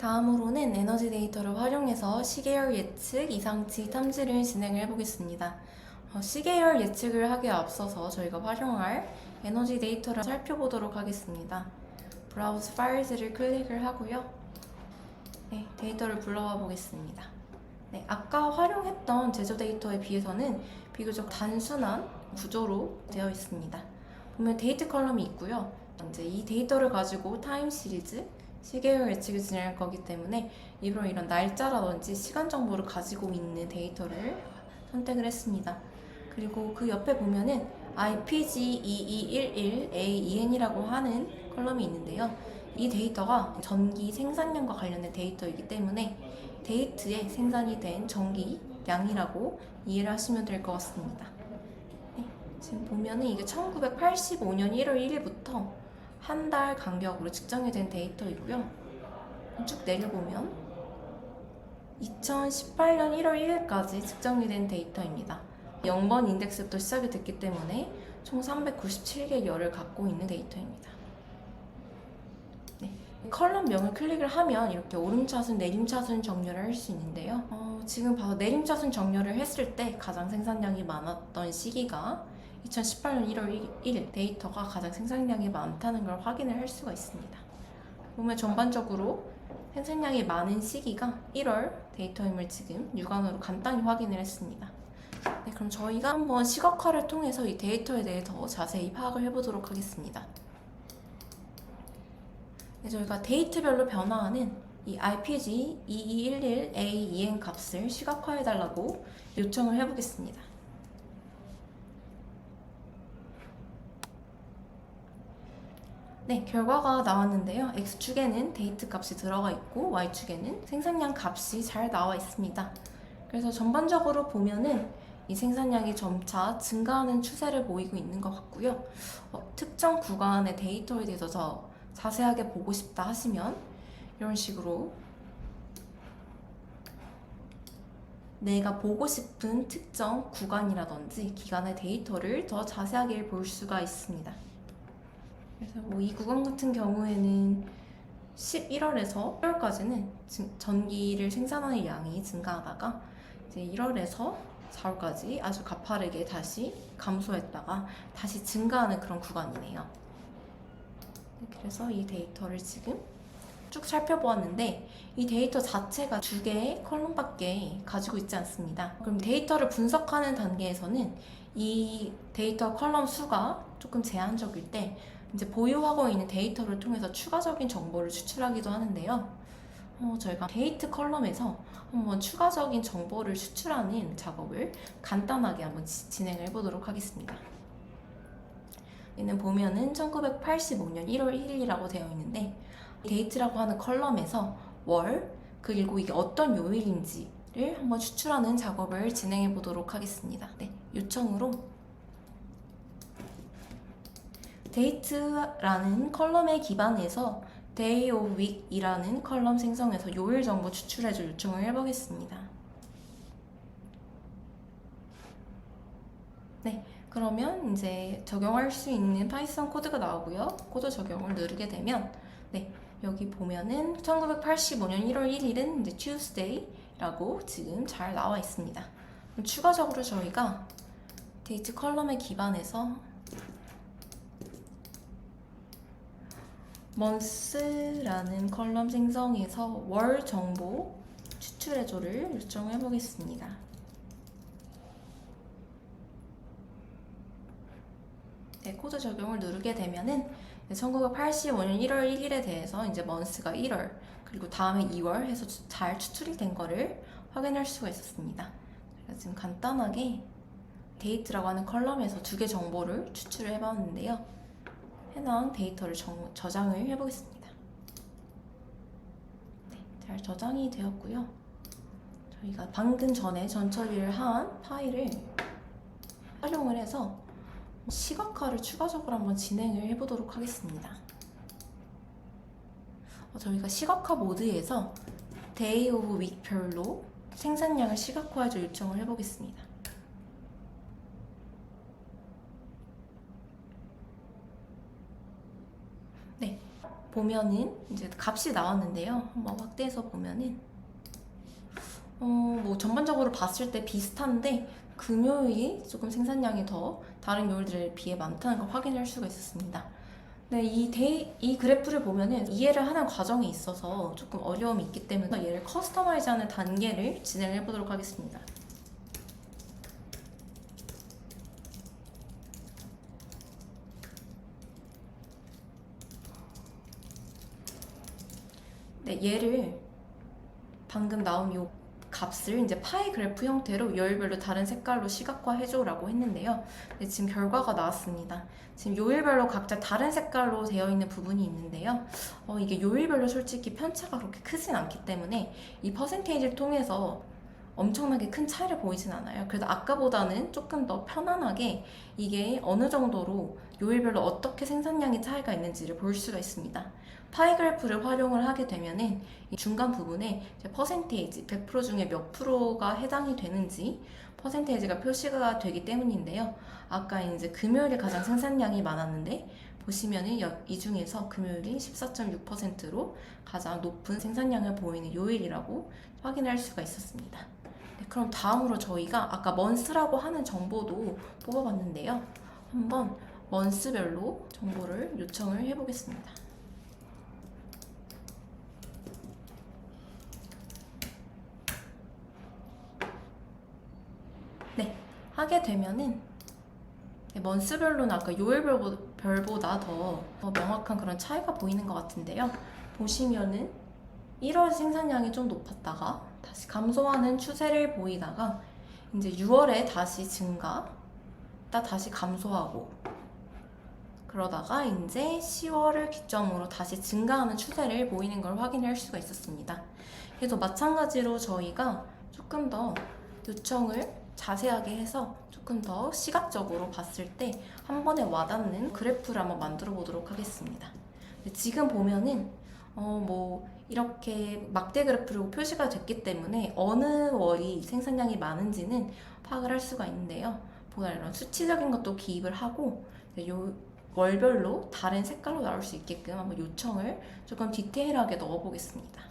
다음으로는 에너지 데이터를 활용해서 시계열 예측, 이상치 탐지를 진행을 해보겠습니다. 어, 시계열 예측을 하기에 앞서서 저희가 활용할 에너지 데이터를 살펴보도록 하겠습니다. 브라우즈 파일즈를 클릭을 하고요. 네, 데이터를 불러와 보겠습니다. 네, 아까 활용했던 제조 데이터에 비해서는 비교적 단순한 구조로 되어 있습니다. 보면 데이트 컬럼이 있고요. 이제 이 데이터를 가지고 타임 시리즈, 시계열 예측을 진행할 거기 때문에 일부러 이런 날짜라든지 시간 정보를 가지고 있는 데이터를 선택을 했습니다. 그리고 그 옆에 보면은 IPG2211AEN이라고 하는 컬럼이 있는데요. 이 데이터가 전기 생산량과 관련된 데이터이기 때문에 데이트에 생산이 된 전기량이라고 이해를 하시면 될 것 같습니다. 네, 지금 보면은 이게 1985년 1월 1일부터 한 달 간격으로 측정이 된 데이터이고요. 쭉 내려보면 2018년 1월 1일까지 측정이 된 데이터입니다. 0번 인덱스부터 시작이 됐기 때문에 총 397개의 열을 갖고 있는 데이터입니다. 네, 컬럼명을 클릭을 하면 이렇게 오름차순, 내림차순 정렬을 할 수 있는데요. 어, 지금 봐도 내림차순 정렬을 했을 때 가장 생산량이 많았던 시기가 2018년 1월 1일 데이터가 가장 생산량이 많다는 걸 확인을 할 수가 있습니다. 보면 전반적으로 생산량이 많은 시기가 1월 데이터임을 지금 육안으로 간단히 확인을 했습니다. 네, 그럼 저희가 한번 시각화를 통해서 이 데이터에 대해 더 자세히 파악을 해보도록 하겠습니다. 네, 저희가 데이트별로 변화하는 이 RPG 2211AEN 값을 시각화해달라고 요청을 해보겠습니다. 네, 결과가 나왔는데요. X축에는 데이트 값이 들어가 있고 Y축에는 생산량 값이 잘 나와 있습니다. 그래서 전반적으로 보면은 이 생산량이 점차 증가하는 추세를 보이고 있는 것 같고요. 어, 특정 구간의 데이터에 대해서 더 자세하게 보고 싶다 하시면 이런 식으로 내가 보고 싶은 특정 구간이라든지 기간의 데이터를 더 자세하게 볼 수가 있습니다. 그래서 뭐 이 구간 같은 경우에는 11월에서 1월까지는 전기를 생산하는 양이 증가하다가 이제 1월에서 4월까지 아주 가파르게 다시 감소했다가 다시 증가하는 그런 구간이네요. 그래서 이 데이터를 지금 쭉 살펴보았는데 이 데이터 자체가 두 개의 컬럼밖에 가지고 있지 않습니다. 그럼 데이터를 분석하는 단계에서는 이 데이터 컬럼 수가 조금 제한적일 때 이제 보유하고 있는 데이터를 통해서 추가적인 정보를 추출하기도 하는데요. 어, 저희가 데이트 컬럼에서 한번 추가적인 정보를 추출하는 작업을 간단하게 한번 지- 진행을 해보도록 하겠습니다. 얘는 보면은 1985년 1월 1일이라고 되어 있는데 데이트라고 하는 컬럼에서 월 그리고 이게 어떤 요일인지를 한번 추출하는 작업을 진행해 보도록 하겠습니다. 네, 요청으로 데이트라는 컬럼에 기반해서 Day of Week이라는 컬럼 생성해서 요일 정보 추출해줄 요청을 해보겠습니다. 네, 그러면 이제 적용할 수 있는 파이썬 코드가 나오고요. 코드 적용을 누르게 되면 네, 여기 보면은 1985년 1월 1일은 이제 Tuesday라고 지금 잘 나와 있습니다. 추가적으로 저희가 데이트 컬럼에 기반해서 month라는 컬럼 생성해서 월 정보 추출해줘를 요청해 보겠습니다. 네, 코드 적용을 누르게 되면은 1985년 1월 1일에 대해서 이제 month가 1월 그리고 다음에 2월 해서 추- 잘 추출이 된 거를 확인할 수가 있었습니다. 지금 간단하게 데이트라고 하는 컬럼에서 두 개 정보를 추출을 해봤는데요. 해당 데이터를 정- 저장을 해보겠습니다. 네, 잘 저장이 되었고요. 저희가 방금 전에 전처리를 한 파일을 활용을 해서 시각화를 추가적으로 한번 진행을 해보도록 하겠습니다. 어, 저희가 시각화 모드에서 데이 오브 윅별로 생산량을 시각화해서 요청을 해보겠습니다. 보면은 이제 값이 나왔는데요. 한번 확대해서 보면은 어, 뭐 전반적으로 봤을 때 비슷한데 금요일이 조금 생산량이 더 다른 요일들에 비해 많다는 걸 확인할 수가 있었습니다. 네, 이, 데이, 이 그래프를 보면은 이해를 하는 과정에 있어서 조금 어려움이 있기 때문에 얘를 커스터마이즈하는 단계를 진행해 보도록 하겠습니다. 네, 얘를 방금 나온 요 값을 이제 파이 그래프 형태로 요일별로 다른 색깔로 시각화해줘라고 했는데요. 네, 지금 결과가 나왔습니다. 지금 요일별로 각자 다른 색깔로 되어 있는 부분이 있는데요. 어, 이게 요일별로 솔직히 편차가 그렇게 크진 않기 때문에 이 퍼센테이지를 통해서 엄청나게 큰 차이를 보이진 않아요. 그래서 아까보다는 조금 더 편안하게 이게 어느 정도로 요일별로 어떻게 생산량의 차이가 있는지를 볼 수가 있습니다. 파이 그래프를 활용을 하게 되면은 이 중간 부분에 퍼센테이지 100% 중에 몇 프로가 해당이 되는지 퍼센테이지가 표시가 되기 때문인데요. 아까 이제 금요일에 가장 생산량이 많았는데 보시면은 여- 이 중에서 금요일이 14.6%로 가장 높은 생산량을 보이는 요일이라고 확인할 수가 있었습니다. 네, 그럼 다음으로 저희가 아까 먼스라고 하는 정보도 뽑아봤는데요. 한번 먼스별로 정보를 요청을 해보겠습니다. 네, 하게 되면은 네, 먼스별로는 아까 요일별보다 더, 더 명확한 그런 차이가 보이는 것 같은데요. 보시면은 1월 생산량이 좀 높았다가 다시 감소하는 추세를 보이다가 이제 6월에 다시 증가, 또 다시 감소하고 그러다가 이제 10월을 기점으로 다시 증가하는 추세를 보이는 걸 확인할 수가 있었습니다. 그래서 마찬가지로 저희가 조금 더 요청을 자세하게 해서 조금 더 시각적으로 봤을 때 한 번에 와닿는 그래프를 한번 만들어 보도록 하겠습니다. 지금 보면은 어뭐 이렇게 막대 그래프로 표시가 됐기 때문에 어느 월이 생산량이 많은지는 파악을 할 수가 있는데요. 보다 이런 수치적인 것도 기입을 하고 요 월별로 다른 색깔로 나올 수 있게끔 한번 요청을 조금 디테일하게 넣어보겠습니다.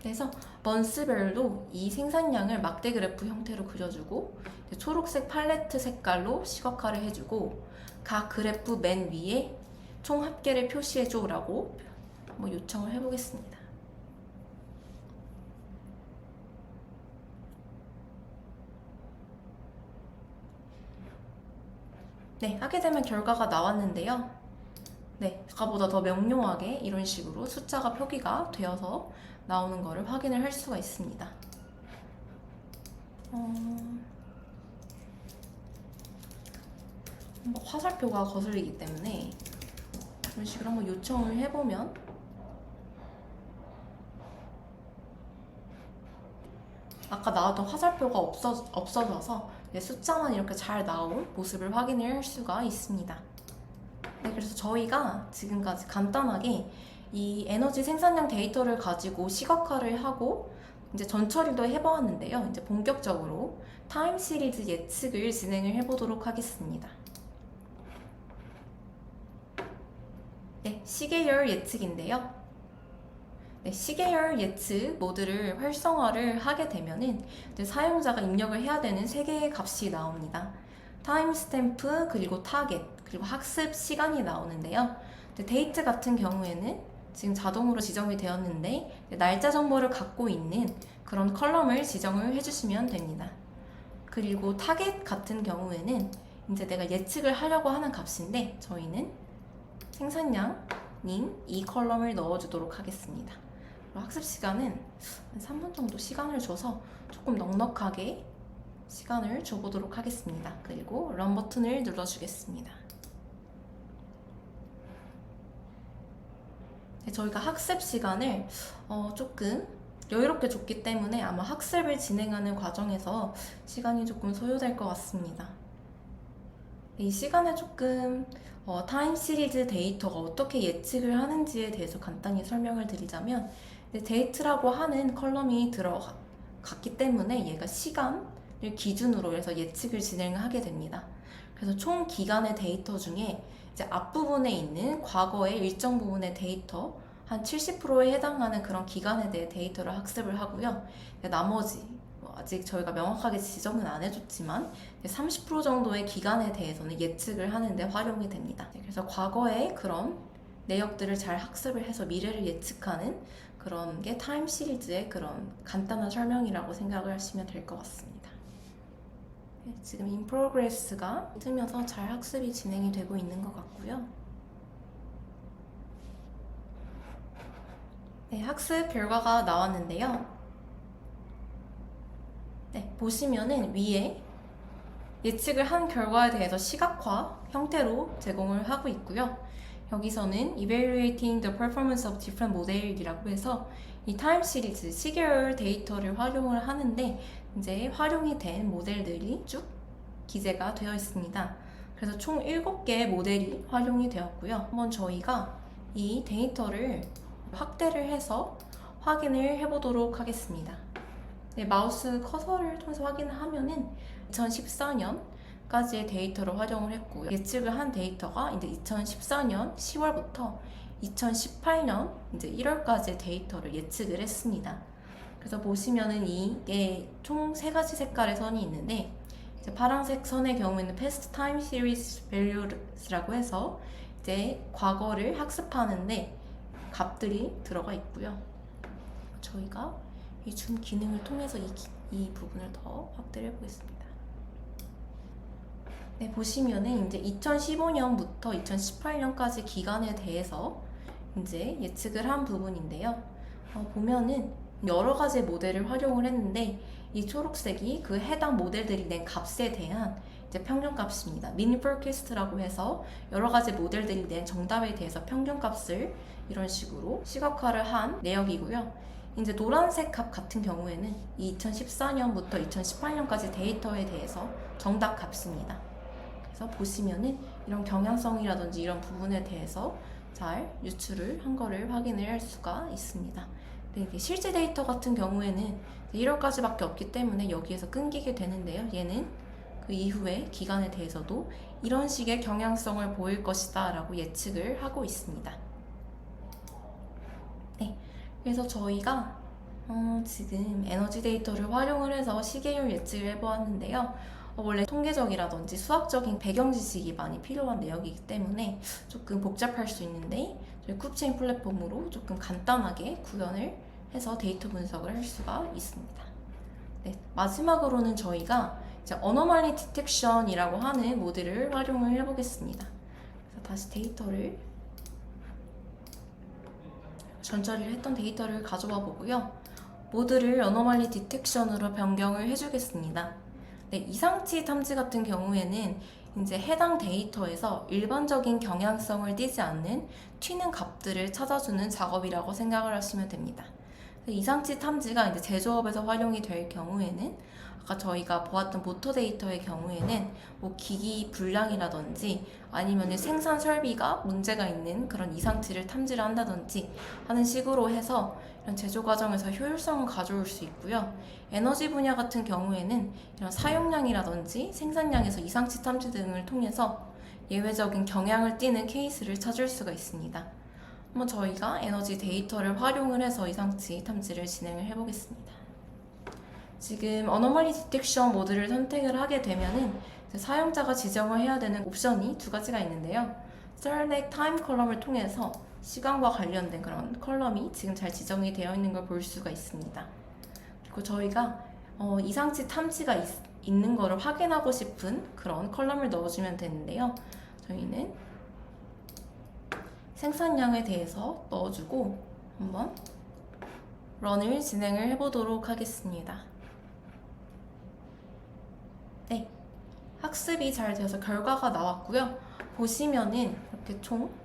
그래서 먼스별로 이 생산량을 막대 그래프 형태로 그려주고 초록색 팔레트 색깔로 시각화를 해주고 각 그래프 맨 위에 총 합계를 표시해줘라고 한번 요청을 해보겠습니다. 네, 하게 되면 결과가 나왔는데요. 네, 아까보다 더 명료하게 이런 식으로 숫자가 표기가 되어서 나오는 것을 확인을 할 수가 있습니다. 어... 뭐 화살표가 거슬리기 때문에 이런 식으로 한번 요청을 해보면 아까 나왔던 화살표가 없어, 없어져서 네, 숫자만 이렇게 잘 나온 모습을 확인을 할 수가 있습니다. 네, 그래서 저희가 지금까지 간단하게 이 에너지 생산량 데이터를 가지고 시각화를 하고 이제 전처리도 해보았는데요. 이제 본격적으로 타임 시리즈 예측을 진행을 해보도록 하겠습니다. 네, 시계열 예측인데요. 네, 시계열 예측 모드를 활성화를 하게 되면은 사용자가 입력을 해야 되는 세 개의 값이 나옵니다. 타임 스탬프 그리고 타겟 그리고 학습 시간이 나오는데요. 데이트 같은 경우에는 지금 자동으로 지정이 되었는데 날짜 정보를 갖고 있는 그런 컬럼을 지정을 해주시면 됩니다. 그리고 타겟 같은 경우에는 이제 내가 예측을 하려고 하는 값인데 저희는 생산량인 이 컬럼을 넣어주도록 하겠습니다. 학습 시간은 한 3분 정도 시간을 줘서 조금 넉넉하게 시간을 줘보도록 하겠습니다. 그리고 런 버튼을 눌러주겠습니다. 네, 저희가 학습 시간을 어, 조금 여유롭게 줬기 때문에 아마 학습을 진행하는 과정에서 시간이 조금 소요될 것 같습니다. 이 시간에 조금 어, 타임 시리즈 데이터가 어떻게 예측을 하는지에 대해서 간단히 설명을 드리자면 데이트라고 하는 컬럼이 들어갔기 때문에 얘가 시간을 기준으로 해서 예측을 진행하게 됩니다. 그래서 총 기간의 데이터 중에 이제 앞부분에 있는 과거의 일정 부분의 데이터 한 70%에 해당하는 그런 기간에 대해 데이터를 학습을 하고요. 나머지 뭐 아직 저희가 명확하게 지정은 안 해줬지만 30% 정도의 기간에 대해서는 예측을 하는데 활용이 됩니다. 네, 그래서 과거의 그런 내역들을 잘 학습을 해서 미래를 예측하는 그런 게 타임 시리즈의 그런 간단한 설명이라고 생각을 하시면 될 것 같습니다. 네, 지금 in progress가 뜨면서 잘 학습이 진행이 되고 있는 것 같고요. 네, 학습 결과가 나왔는데요. 네, 보시면은 위에 예측을 한 결과에 대해서 시각화 형태로 제공을 하고 있고요. 여기서는 evaluating the performance of different model이라고 해서 이 타임 시리즈 시계열 데이터를 활용을 하는데 이제 활용이 된 모델들이 쭉 기재가 되어 있습니다. 그래서 총 7개의 모델이 활용이 되었고요. 한번 저희가 이 데이터를 확대를 해서 확인을 해보도록 하겠습니다. 네, 마우스 커서를 통해서 확인을 하면은 2014년 까지의 데이터를 활용을 했고요. 예측을 한 데이터가 이제 2014년 10월부터 2018년 이제 1월까지의 데이터를 예측을 했습니다. 그래서 보시면은 이게 총 세 가지 색깔의 선이 있는데 파란색 선의 경우에는 past time series values라고 해서 이제 과거를 학습하는데 값들이 들어가 있고요. 저희가 이 줌 기능을 통해서 이, 기- 이 부분을 더 확대를 해보겠습니다. 네, 보시면은 이제 2015년부터 2018년까지 기간에 대해서 이제 예측을 한 부분인데요. 어, 보면은 여러 가지 모델을 활용을 했는데 이 초록색이 그 해당 모델들이 낸 값에 대한 이제 평균값입니다. 미니 포캐스트라고 해서 여러 가지 모델들이 낸 정답에 대해서 평균값을 이런 식으로 시각화를 한 내역이고요. 이제 노란색 값 같은 경우에는 2014년부터 2018년까지 데이터에 대해서 정답 값입니다. 그래서 보시면은 이런 경향성이라든지 이런 부분에 대해서 잘 유출을 한 거를 확인을 할 수가 있습니다. 근데 실제 데이터 같은 경우에는 1월까지밖에 없기 때문에 여기에서 끊기게 되는데요. 얘는 그 이후의 기간에 대해서도 이런 식의 경향성을 보일 것이다 라고 예측을 하고 있습니다. 네. 그래서 저희가 어, 지금 에너지 데이터를 활용을 해서 시계율 예측을 해보았는데요. 어, 원래 통계적이라든지 수학적인 배경 지식이 많이 필요한 내역이기 때문에 조금 복잡할 수 있는데 저희 쿱체인 플랫폼으로 조금 간단하게 구현을 해서 데이터 분석을 할 수가 있습니다. 네, 마지막으로는 저희가 이제 어너멀리 디텍션이라고 하는 모델을 활용을 해보겠습니다. 그래서 다시 데이터를 전처리를 했던 데이터를 가져와 보고요. 모드를 어너멀리 디텍션으로 변경을 해주겠습니다. 네, 이상치 탐지 같은 경우에는 이제 해당 데이터에서 일반적인 경향성을 띠지 않는 튀는 값들을 찾아주는 작업이라고 생각을 하시면 됩니다. 이상치 탐지가 이제 제조업에서 활용이 될 경우에는 아까 저희가 보았던 모터 데이터의 경우에는 뭐 기기 불량이라든지 아니면 생산 설비가 문제가 있는 그런 이상치를 탐지를 한다든지 하는 식으로 해서 이런 제조 과정에서 효율성을 가져올 수 있고요. 에너지 분야 같은 경우에는 이런 사용량이라든지 생산량에서 이상치 탐지 등을 통해서 예외적인 경향을 띠는 케이스를 찾을 수가 있습니다. 한번 저희가 에너지 데이터를 활용을 해서 이상치 탐지를 진행을 해보겠습니다. 지금 어너멀리 디텍션 모드를 선택을 하게 이제 사용자가 지정을 해야 되는 옵션이 두 가지가 있는데요. Select Time 컬럼을 통해서 시간과 관련된 그런 컬럼이 지금 잘 지정이 되어 있는 걸 볼 수가 있습니다. 그리고 저희가 어, 이상치 탐지가 있, 있는 거를 확인하고 싶은 그런 컬럼을 넣어주면 되는데요. 저희는 생산량에 대해서 넣어주고 한번 런을 진행을 해보도록 하겠습니다. 네, 학습이 잘 되어서 결과가 나왔고요. 보시면은 이렇게 총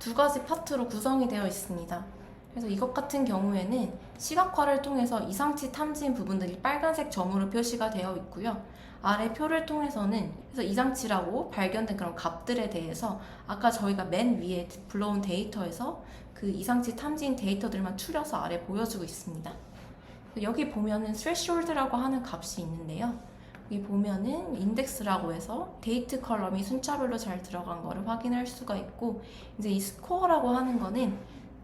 두 가지 파트로 구성이 되어 있습니다. 그래서 이것 같은 경우에는 시각화를 통해서 이상치 탐지인 부분들이 빨간색 점으로 표시가 되어 있고요. 아래 표를 통해서는 그래서 이상치라고 발견된 그런 값들에 대해서 아까 저희가 맨 위에 불러온 데이터에서 그 이상치 탐지인 데이터들만 추려서 아래 보여주고 있습니다. 여기 보면은 threshold라고 하는 값이 있는데요. 여기 보면은 인덱스라고 해서 데이트 컬럼이 순차별로 잘 들어간 거를 확인할 수가 있고 이제 이 스코어라고 하는 거는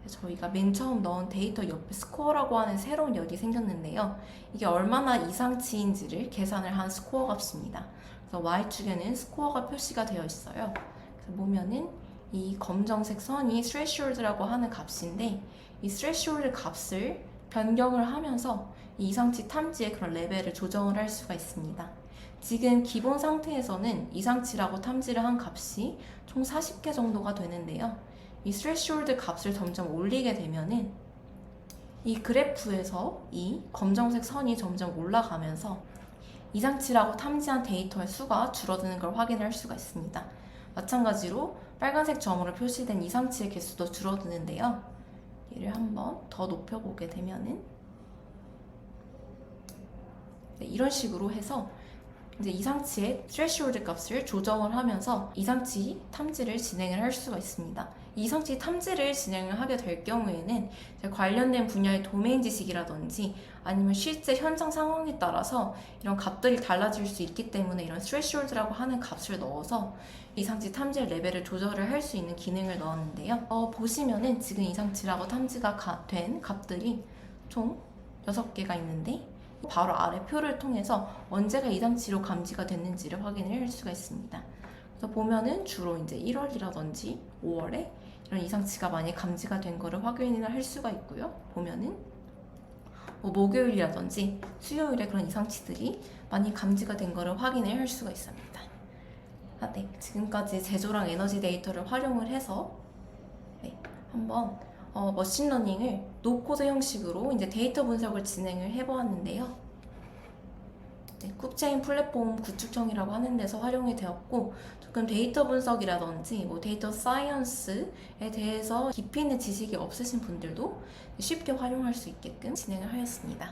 저희가 맨 처음 넣은 데이터 옆에 스코어라고 하는 새로운 열이 생겼는데요. 이게 얼마나 이상치인지를 계산을 한 스코어 값입니다. 그래서 Y축에는 스코어가 표시가 되어 있어요. 그래서 보면은 이 검정색 선이 threshold라고 하는 값인데 이 threshold 값을 변경을 하면서 이 이상치 탐지의 그런 레벨을 조정을 할 수가 있습니다. 지금 기본 상태에서는 이상치라고 탐지를 한 값이 총 40개 정도가 되는데요. 이 threshold 값을 점점 올리게 되면은 이 그래프에서 이 검정색 선이 점점 올라가면서 이상치라고 탐지한 데이터의 수가 줄어드는 걸 확인할 수가 있습니다. 마찬가지로 빨간색 점으로 표시된 이상치의 개수도 줄어드는데요. 얘를 한번 더 높여보게 되면은 네, 이런 식으로 해서 이제 이상치의 threshold 값을 조정을 하면서 이상치 탐지를 진행을 할 수가 있습니다. 이 이상치 탐지를 진행을 하게 될 경우에는 관련된 분야의 도메인 지식이라든지 아니면 실제 현장 상황에 따라서 이런 값들이 달라질 수 있기 때문에 이런 threshold라고 하는 값을 넣어서 이상치 탐지 레벨을 조절을 할 수 있는 기능을 넣었는데요. 어, 보시면은 지금 이상치라고 탐지가 가- 된 값들이 총 6개가 있는데 바로 아래 표를 통해서 언제가 이상치로 감지가 됐는지를 확인을 할 수가 있습니다. 그래서 보면은 주로 이제 1월이라든지 5월에 이런 이상치가 많이 감지가 된 거를 확인을 할 수가 있고요. 보면은 뭐 목요일이라든지 수요일에 그런 이상치들이 많이 감지가 된 거를 확인을 할 수가 있습니다. 아, 네. 지금까지 제조랑 에너지 데이터를 활용을 해서 네, 한번 어, 머신러닝을 노코드 형식으로 이제 데이터 분석을 진행을 해보았는데요. 네, 쿱체인 플랫폼 구축형이라고 하는 데서 활용이 되었고 조금 데이터 분석이라든지 뭐 데이터 사이언스에 대해서 깊이 있는 지식이 없으신 분들도 쉽게 활용할 수 있게끔 진행을 하였습니다.